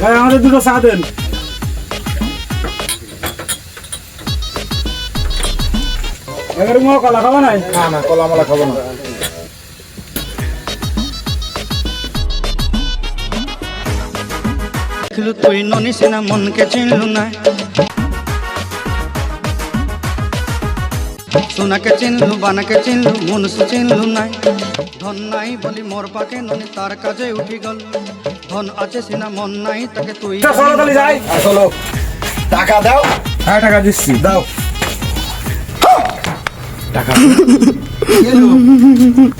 ভাই আমাদের দুটো চা দেন। কলা খাব নাই না না কলা মলা খাব না। দেখলু তুই ননি সিনা মনকে চিনলু না। সোনাকে চিনলু বানাকে চিনলু মনুষ্য চিনলু নাই ধন নাই বলি মোর পাকে ননি তার কাজে উঠি গল। ধন আছে সিনা মন নাই তাকে তুই চলো তাহলে যাই। আসলো টাকা দাও। হ্যাঁ টাকা দিচ্ছি। দাও। টাকা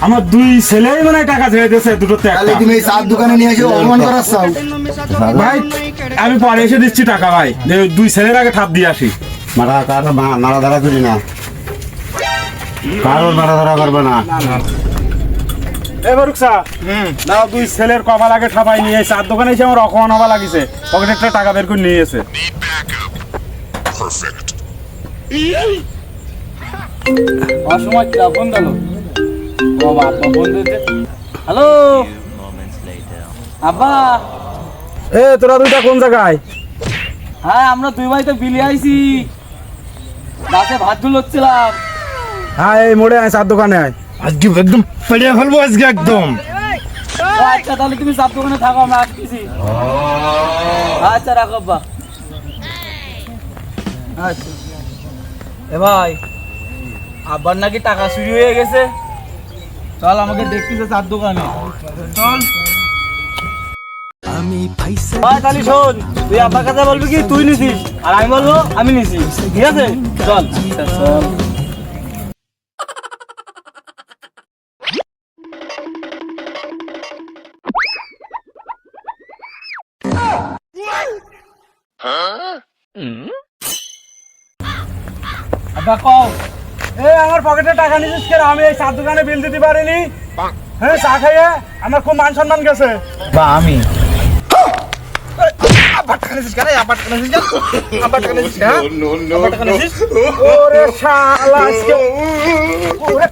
আমার দুই ছেলেই মানে টাকা ছেড়ে দিয়েছে দুটোতে তাহলে তুমি এই চার দোকানে নিয়ে এসে অপমান করার চাও। ভাই আমি পরে এসে দিচ্ছি টাকা ভাই। দুই ছেলের আগে থাপ দিয়ে আসি। মারা তার নাড়াধারা করি না। কারোর নাড়াধারা করবে না। এবার রুকসা নাও দুই ছেলের কপাল আগে ঠাপাই নিয়ে এসে। আর দোকানে এসে আমার অকমান লাগিছে। পকেটে একটা টাকা বের করে নিয়ে এসে। অসময় ফোন গেল বাবা আব্বা ফোন দিতে হ্যালো? আব্বা। এ তোরা দুইটা কোন জায়গায়? হ্যাঁ আমরা দুই ভাই তো বিলে আইছি। ভাত ঝুলোচ্ছিলাম হ্যাঁ এই মোড়ে আয় চার দোকানে আয়। আজকে একদম পেড়িয়ে ফেলব আজকে একদম। আচ্ছা তাহলে তুমি চার দোকানে থাকো, আমরা আসতেছি। আচ্ছা রাখো, আব্বা। আচ্ছা। এ ভাই, আব্বার নাকি টাকা চুরি হয়ে গেছে? চল, আমাকে দেখতেছে চার দোকানে। চল। ভাই, তাহলে শোন, তুই আব্বার কাছে বলবি কি? তুই নিছিস। আর আমি বলব, আমি নিছি। ঠিক আছে? চল চল। আব্বা কও এ আমার পকেটে টাকা নিছিস কেন? আমি এই চার দোকানে বিল দিতে পারিনি। হ্যাঁ চা খাইয়ে আমার খুব মান সম্মান গেছে। বা আমি। হ্যাঁ শালা ওরে